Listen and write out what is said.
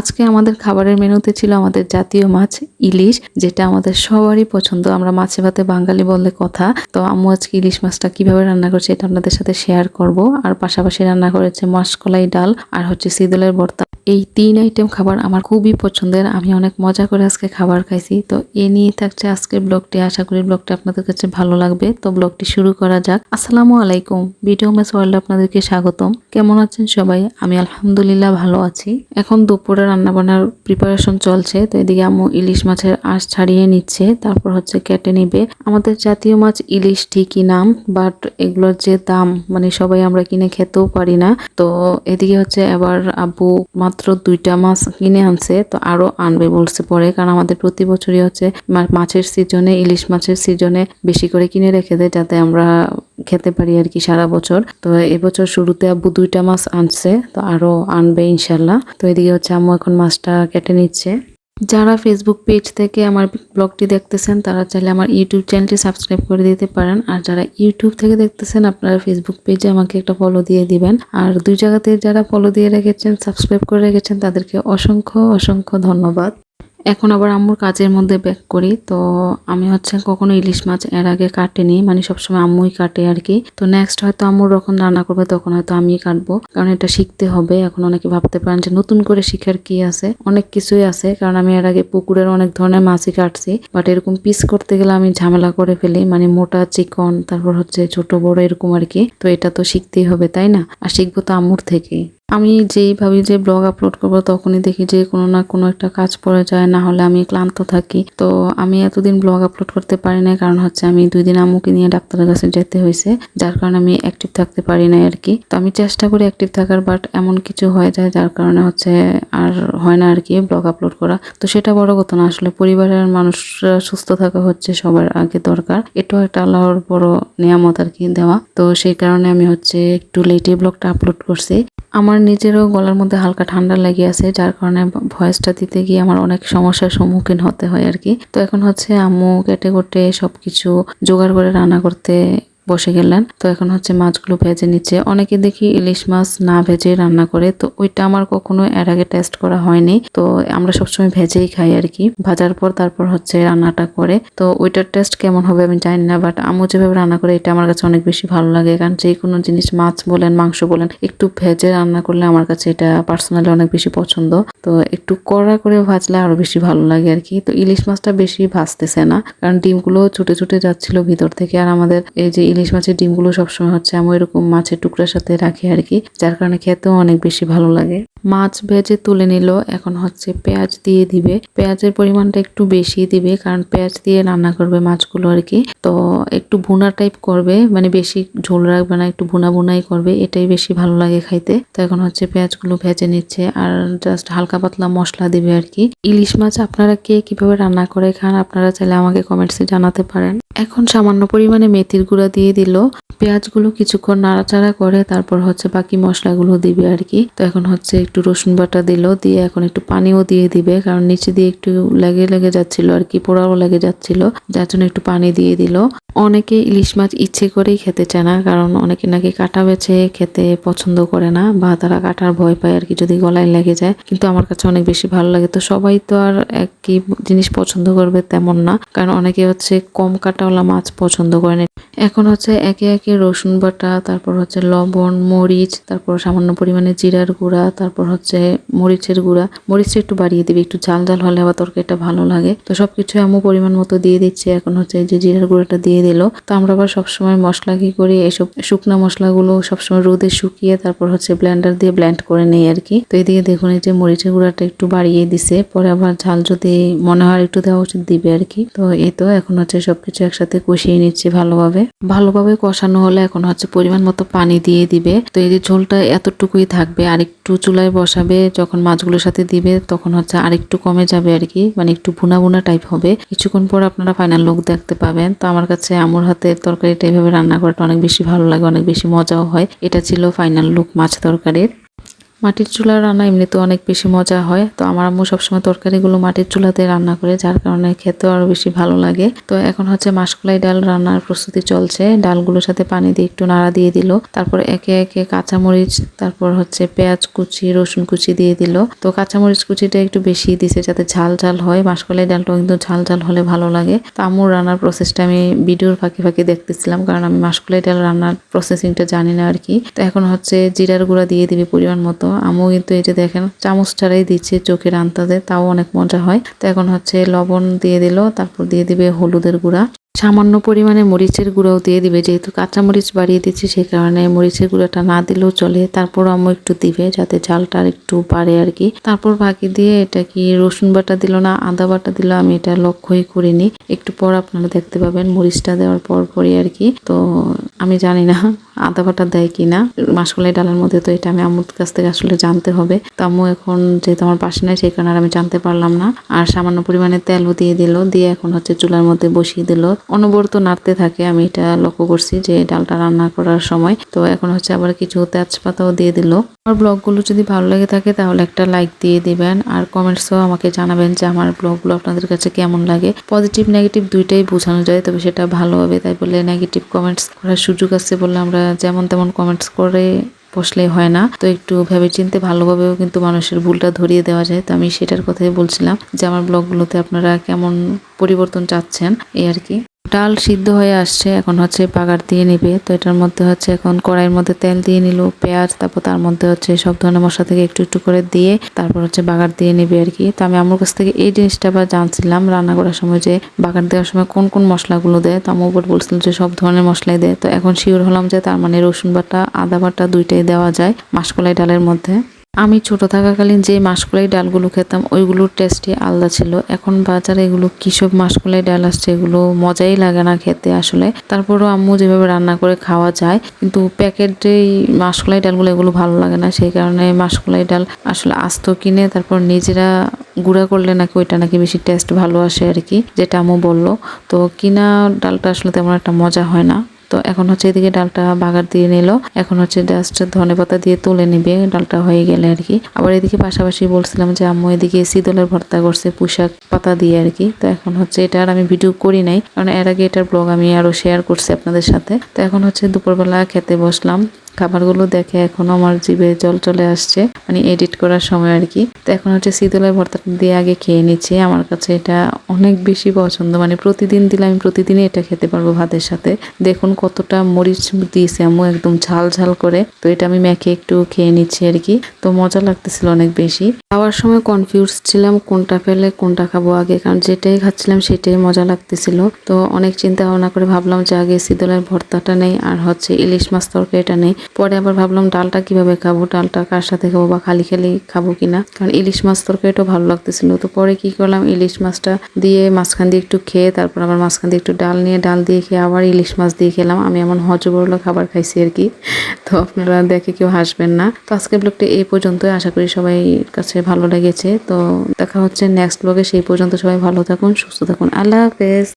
আজকে আমাদের খাবারের মেনুতে ছিল আমাদের জাতীয় মাছ ইলিশ, যেটা আমাদের সবারই পছন্দ। আমরা মাছে ভাতে বাঙালি বললে কথা। তো আম্মু আজকে ইলিশ মাছটা কীভাবে রান্না করছে এটা আপনাদের সাথে শেয়ার করব। আর পাশাপাশি রান্না করেছে মাসকলাই ডাল আর হচ্ছে সিদলের ভর্তা। এই তিন আইটেম খাবার আমার খুবই পছন্দের। আমি অনেক মজা করে আজকে খাবার খাইছি। তো এ নিয়ে থাকছে আজকের ব্লগটি। আশা করি ব্লগটি আপনাদের কাছে ভালো লাগবে। তো ব্লগটি শুরু করা যাক। আসসালামু আলাইকুম। ভিডিও মেস ওয়ার্ল্ড আপনাদেরকে স্বাগতম। কেমন আছেন সবাই? আমি আলহামদুলিল্লাহ ভালো আছি। এখন দুপুরে রান্না বান্নার প্রিপারেশন চলছে। তো এদিকে আম্মু ইলিশ মাছের আঁশ ছাড়িয়ে নিচ্ছে। তারপর হচ্ছে কেটে নিবে। আমাদের জাতীয় মাছ ইলিশ ঠিকই নাম বাট এগুলোর যে দাম মানে সবাই আমরা কিনে খেতেও পারি না। তো এদিকে হচ্ছে এবার আব্বু মাত্র দুইটা মাছ কিনে আনছে, তো আরও আনবে বলছে পরে। কারণ আমাদের প্রতি বছরই হচ্ছে মাছের সিজনে, ইলিশ মাছের সিজনে বেশি করে কিনে রেখে দেয়, যাতে আমরা খেতে পারি আর কি সারা বছর। তো এবছর শুরুতে আব্বু দুইটা মাছ আনছে, তো আরও আনবে ইনশাল্লাহ। তো এদিকে হচ্ছে আম্মু এখন মাছটা কেটে নিচ্ছে। যারা ফেসবুক পেজ থেকে আমার ব্লগটি দেখতেছেন, তারা চাইলে আমার ইউটিউব চ্যানেলটি সাবস্ক্রাইব করে দিতে পারেন। আর যারা ইউটিউব থেকে দেখতেছেন, আপনারা ফেসবুক পেজে আমাকে একটা ফলো দিয়ে দিবেন। আর দুই জায়গাতে যারা ফলো দিয়ে রেখেছেন সাবস্ক্রাইব করে রেখেছেন, তাদেরকে অসংখ্য অসংখ্য ধন্যবাদ। এখন আবার আম্মুর কাজের মধ্যে ব্যাক করি, তো আমি হচ্ছে কখনো ইলিশ মাছ এর আগে কাটেনি মানে সবসময় আম্মুই কাটে আর কি। তো নেক্সট হয়তো আম্মুর যখন রান্না করবে তখন হয়তো আমি কাটবো, কারণ এটা শিখতে হবে। এখন অনেকে ভাবতে পারেন যে নতুন করে শিখার কি আছে? অনেক কিছুই আছে, কারণ আমি এর আগে পুকুরের অনেক ধরনের মাছই কাটছি। বাট এরকম পিস করতে গেলে আমি ঝামেলা করে ফেলি মানে মোটা চিকন, তারপর হচ্ছে ছোট বড় এরকম আর কি। তো এটা তো শিখতেই হবে, তাই না? আর শিখব তো আম্মুর থেকেই। আমি যেই ভাবি যে ব্লগ আপলোড করব তখনই দেখি যে কোনো না কোনো একটা কাজ পড়ে যায়, না হলে আমি ক্লান্ত থাকি। তো আমি এতদিন ব্লগ আপলোড করতে পারি না কারণ হচ্ছে আমি দুই দিন আম্মুকে নিয়ে ডাক্তারের কাছে যেতে হয়েছে, যার কারণে আমি অ্যাক্টিভ থাকতে পারি না আর কি। তো আমি চেষ্টা করি অ্যাক্টিভ থাকার বাট এমন কিছু হয়ে যায় যার কারণে হচ্ছে আর হয় না আর কি ব্লগ আপলোড করা। তো সেটা বড় কথা না, আসলে পরিবারের মানুষরা সুস্থ থাকা হচ্ছে সবার আগে দরকার। এটাও একটা আল্লাহর বড় নিয়ামত আর কি দেওয়া। তো সেই কারণে আমি হচ্ছে একটু লেটে ব্লগটা আপলোড করছি। আমার নিজেরও গলার মধ্যে হালকা ঠান্ডা লেগে আছে, যার কারণে ভয়েসটা দিতে গিয়ে আমার অনেক সমস্যার সম্মুখীন হতে হয় আর কি। তো এখন হচ্ছে আম্মু কেটে কুটে সবকিছু জোগাড় করে রান্না করতে বসে গেলেন। তো এখন হচ্ছে মাছগুলো ভেজে নিচ্ছে। অনেকে দেখি ইলিশ মাছ না ভেজে রান্না করে। তো ওইটা আমার কখনো এর আগে টেস্ট করা হয়নি। তো আমরা সবসময় ভেজেই খাই আর কি। ভাজার পর তারপর হচ্ছে রান্নাটা করে। তো ওইটার টেস্ট কেমন হবে আমি জানি না বাট আম্মু যেভাবে রান্না করে, এটা আমার কাছে অনেক বেশি ভালো লাগে। কারণ যে কোনো জিনিস, মাছ বলেন, মাংস বলেন, একটু ভেজে রান্না করলে আমার কাছে এটা পার্সোনালি অনেক বেশি পছন্দ। তো একটু কড়া করে ভাজলে আরও বেশি ভালো লাগে আর কি। তো ইলিশ মাছটা বেশি ভাজতেছে না। কারণ ডিমগুলো ছুটে ছুটে যাচ্ছিল ভিতর থেকে। আর আমাদের এই যে ইলিশ মাছের ডিমগুলো সবসময় হচ্ছে আমি এরকম মাছের টুকরার সাথে রাখি আর কি, যার কারণে খেতেও অনেক বেশি ভালো লাগে। মাছ ভেজে তুলে নিল। এখন হচ্ছে পেঁয়াজ দিয়ে দিবে। পেঁয়াজের পরিমাণটা একটু বেশি দিবে, কারণ পেঁয়াজ দিয়ে রান্না করবে মাছগুলো আর কি। তো একটু ভুনা টাইপ করবে মানে বেশি ঝোল রাখবে না, একটু ভুনা ভুনাই করবে, এটাই বেশি ভালো লাগে খাইতে। তো এখন হচ্ছে পেঁয়াজগুলো ভেজে নিচ্ছে, আর জাস্ট হালকা পাতলা মশলা দিবে আর কি। ইলিশ মাছ আপনারা কে কীভাবে রান্না করে খান, আপনারা চাইলে আমাকে কমেন্টসে জানাতে পারেন। এখন সামান্য পরিমাণে মেথির গুঁড়া দিয়ে দিল। পেঁয়াজগুলো কিছুক্ষণ নাড়াচাড়া করে তারপর হচ্ছে বাকি মশলাগুলো দিবে আর কি। তো এখন হচ্ছে একটু রসুন বাটা দিল, দিয়ে এখন একটু পানিও দিয়ে দিবে, কারণ নিচে দিয়ে একটু লেগে লেগে যাচ্ছিল আর কি, পোড়াও লেগে যাচ্ছিল, যার জন্য একটু পানি দিয়ে দিল। অনেকে ইলিশ মাছ ইচ্ছে করেই খেতে চায় না, কারণ অনেকে নাকি কাটা বেছে খেতে পছন্দ করে না, বা তারা কাটার ভয় পায় আর কি, যদি গলায় লেগে যায়। কিন্তু আমার কাছে অনেক বেশি ভালো লাগে। তো সবাই তো আর একই জিনিস পছন্দ করবে তেমন না, কারণ অনেকে হচ্ছে কম কাটাওয়ালা মাছ পছন্দ করে না। এখন হচ্ছে একে একে রসুন বাটা, তারপর হচ্ছে লবণ, মরিচ, তারপর সামান্য পরিমাণে জিরার গুঁড়া, তারপর হচ্ছে মরিচের গুঁড়া। মরিচটা একটু বাড়িয়ে দিবে, একটু ঝাল ঝাল হলে আবার তরকারিটা ভালো লাগে। তো সবকিছু আমু পরিমাণ মতো দিয়ে দিচ্ছে, এখন হচ্ছে যে জিরার গুঁড়াটা দিয়ে দিল। তো আমরা আবার সবসময় মশলা কি করি, এসব শুকনো মশলাগুলো সবসময় রোদে শুকিয়ে তারপর হচ্ছে ব্লেন্ডার দিয়ে ব্লেন্ড করে নেই আর কি। তো এদিকে দেখুন, এই যে মরিচের গুঁড়াটা একটু বাড়িয়ে দিছে, পরে আবার ঝাল যদি মনে হয় একটু দেওয়া উচিত দিবে আর কি। তো এই তো, এখন হচ্ছে সবকিছু একসাথে কষিয়ে নিচ্ছে ভালোভাবে। ভালোভাবে কষানো হলে এখন হচ্ছে পরিমাণ মতো পানি দিয়ে দিবে। তো এই যে ঝোলটা এতটুকুই থাকবে আর একটু চুলায় বসাবে, যখন মাছগুলোর সাথে দিবে, তখন হচ্ছে আরেকটু কমে যাবে আর কি মানে একটু ভুনা ভুনা টাইপ হবে। কিছুক্ষণ পর আপনারা ফাইনাল লোক দেখতে পাবেন। তো আমার কাছে আমার হাতের তরকারিটা এইভাবে রান্না করাটা অনেক বেশি ভালো লাগে, অনেক বেশি মজাও হয়। এটা ছিল ফাইনাল লুক মাছ তরকারির। মাটির চুলার রান্না এমনিতে অনেক বেশি মজা হয়। তো আমার আম্মু সবসময় তরকারিগুলো মাটির চুলাতে রান্না করে, যার কারণে খেতেও আরও বেশি ভালো লাগে। তো এখন হচ্ছে মাসকলাই ডাল রান্নার প্রস্তুতি চলছে। ডালগুলোর সাথে পানি দিয়ে একটু নাড়া দিয়ে দিল। তারপর একে একে কাঁচামরিচ, তারপর হচ্ছে পেঁয়াজ কুচি, রসুন কুচি দিয়ে দিল। তো কাঁচামরিচ কুচিটা একটু বেশি দিছে যাতে ঝাল ঝাল হয়। মাসকলাই ডালটাও কিন্তু ঝাল ঝাল হলে ভালো লাগে। তো আম্মুর রান্নার প্রসেসটা আমি ভিডিওর ফাঁকে ফাঁকে দেখতেছিলাম, কারণ আমি মাসকলাই ডাল রান্নার প্রসেসিংটা জানি না আর কি। তো এখন হচ্ছে জিরার গুঁড়া দিয়ে দিবে পরিমাণ মতো। আম্মু কিন্তু এই যে দেখেন, চামচ ছাড়াই দিচ্ছে চোখের আন্তাজে, তাও অনেক মজা হয়। তো এখন হচ্ছে লবণ দিয়ে দিল, তারপর দিয়ে দিবে হলুদের গুঁড়া। সামান্য পরিমাণে মরিচের গুঁড়াও দিয়ে দিবে, যেহেতু কাঁচা মরিচ বাড়িয়ে দিচ্ছি সেই কারণে মরিচের গুঁড়াটা না দিলেও চলে। তারপর আম্মু একটু দিবে, যাতে ঝালটা একটু বাড়ে আর কি। তারপর বাকি দিয়ে এটা কি রসুন বাটা দিল না, আদা বাটা দিল, আমি এটা লক্ষ্যই করিনি। একটু পর আপনারা দেখতে পাবেন, মরিচটা দেওয়ার পর পরই আর কি। তো আমি জানি না, আদা বাটা দেয় কিনা। মাসকলাই ডালের মধ্যে তো এটা আমি আম্মুর কাছ থেকে আসলে জানতে হবে। তো আম্মু এখন যেহেতু আমার পাশে নাই, সেই কারণে আর আমি জানতে পারলাম না। আর সামান্য পরিমাণে তেলও দিয়ে দিল, দিয়ে এখন হচ্ছে চুলার মধ্যে বসিয়ে দিল। অনবরত নাড়তে থাকে, আমি এটা লক্ষ্য করছি যে ডালটা রান্না করার সময়। তো এখন হচ্ছে আবার কিছু তেজপাতাও দিয়ে দিল। আমার ব্লগগুলো যদি ভালো লেগে থাকে, তাহলে একটা লাইক দিয়ে দিবেন। আর কমেন্টসও আমাকে জানাবেন যে আমার ব্লগগুলো আপনাদের কাছে কেমন লাগে। পজিটিভ নেগেটিভ দুইটাই বোঝানো যায়, তবে সেটা ভালো হবে, তাই বলে নেগেটিভ কমেন্টস করার সুযোগ আছে বলে আমরা যেমন তেমন কমেন্টস করে বসলে হয় না। তো একটু ভেবে চিনতে ভালোভাবেও কিন্তু মানুষের ভুলটা ধরিয়ে দেওয়া যায়, তো আমি সেটার কথাই বলছিলাম যে আমার ব্লগগুলোতে আপনারা কেমন পরিবর্তন চাচ্ছেন, এই আর কি। ডাল সিদ্ধ হয়ে আসছে, এখন হচ্ছে বাগার দিয়ে নিবে। তো এটার মধ্যে হচ্ছে এখন কড়াইয়ের মধ্যে তেল দিয়ে নিল, পেঁয়াজ, তারপর তার মধ্যে হচ্ছে সব ধরনের মশলা থেকে একটু একটু করে দিয়ে তারপর হচ্ছে বাগার দিয়ে নিবে আর কি। তো আমি আমার কাছ থেকে এই জিনিসটা আবার জানছিলাম রান্না করার সময় যে বাগার দেওয়ার সময় কোন কোন মশলাগুলো দেয়। তো আমার উপর বলছিল যে সব ধরনের মশলাই দেয়। তো এখন শিওর হলাম যে তার মানে রসুন বাটা, আদা বাটা দুইটাই দেওয়া যায় মাসকলাই ডালের মধ্যে। আমি ছোট থাকাকালীন যে মাসকলাই ডালগুলো খেতাম, ওইগুলোর টেস্টই আলাদা ছিল। এখন বাজারে এগুলো কিসব মাসকলাই ডাল আসছে, এগুলো মজাই লাগে না খেতে আসলে। তারপরও আম্মু যেভাবে রান্না করে খাওয়া যায়, কিন্তু প্যাকেট যেই মাসকলাই ডালগুলো এগুলো ভালো লাগে না। সেই কারণে মাসকলাই ডাল আসলে আস্ত কিনে তারপর নিজেরা গুঁড়া করলে নাকি ওইটা নাকি বেশি টেস্ট ভালো আসে আর কি যেটা আম্মু বলল। তো কিনা ডালটা আসলে তেমন একটা মজা হয় না। তো এখন হচ্ছে এদিকে ডালটা বাগার দিয়ে নিল। এখন হচ্ছে জাস্ট ধনে পাতা দিয়ে তুলে নিবে, ডালটা হয়ে গেলে আর কি। আবার এদিকে পাশাপাশি বলছিলাম যে আম্মু এদিকে শীতলের ভর্তা করছে পোশাক পাতা দিয়ে আর কি। তো এখন হচ্ছে এটা আর আমি ভিডিও করি নাই। কারণ এর আগে এটার ব্লগ আমি আরও শেয়ার করছি আপনাদের সাথে। তো এখন হচ্ছে দুপুরবেলা খেতে বসলাম। খাবারগুলো দেখে এখনও আমার জিভে জল চলে আসছে। মানে এডিট করার সময় আর কি। তো এখন হচ্ছে শীতলের ভর্তাটা দিয়ে আগে খেয়ে নিচ্ছি। আমার কাছে এটা অনেক বেশি পছন্দ। মানে প্রতিদিন দিলে আমি প্রতিদিনই এটা খেতে পারব ভাতের সাথে। দেখুন কতটা মরিচ দিয়েছে আম্মু, একদম ঝাল ঝাল করে। তো এটা আমি মেখে একটু খেয়ে নিচ্ছি আর কি। তো মজা লাগতেছিল অনেক বেশি। খাওয়ার সময় কনফিউজ ছিলাম, কোনটা ফেলে, কোনটা খাব আগে। কারণ যেটাই খাচ্ছিলাম সেটাই মজা লাগতেছিল। তো অনেক চিন্তা ভাবনা করে ভাবলাম যে আগে শীতলের ভর্তাটা নেই, আর হচ্ছে ইলিশ মাছ তরকারিটা নেই। পরে আবার ভাবলাম ডালটা কীভাবে খাব? ডালটা কার সাথে খাব বা খালি খালি খাব কিনা? কারণ ইলিশ মাছ তরকারিটাও ভালো লাগতেছিল। তো পরে কি করলাম? ইলিশ মাছটা দিয়ে মাঝখান দিয়ে একটু খেয়ে তারপর আবার মাঝখান দিয়ে একটু ডাল নিয়ে ডাল দিয়ে খেয়ে আবার ইলিশ মাছ দিয়ে খেলাম। আমি এমন হজবরল খাবার খাইছি আর কি। তো আপনারা দেখে কেউ হাসবেন না। তো আজকে ব্লগটা এই পর্যন্তই। আশা করি সবাই কাছে ভালো লেগেছে। তো দেখা হচ্ছে নেক্সট ব্লগে সেই পর্যন্ত সবাই ভালো থাকুন, সুস্থ থাকুন। আল্লাহ হাফেজ।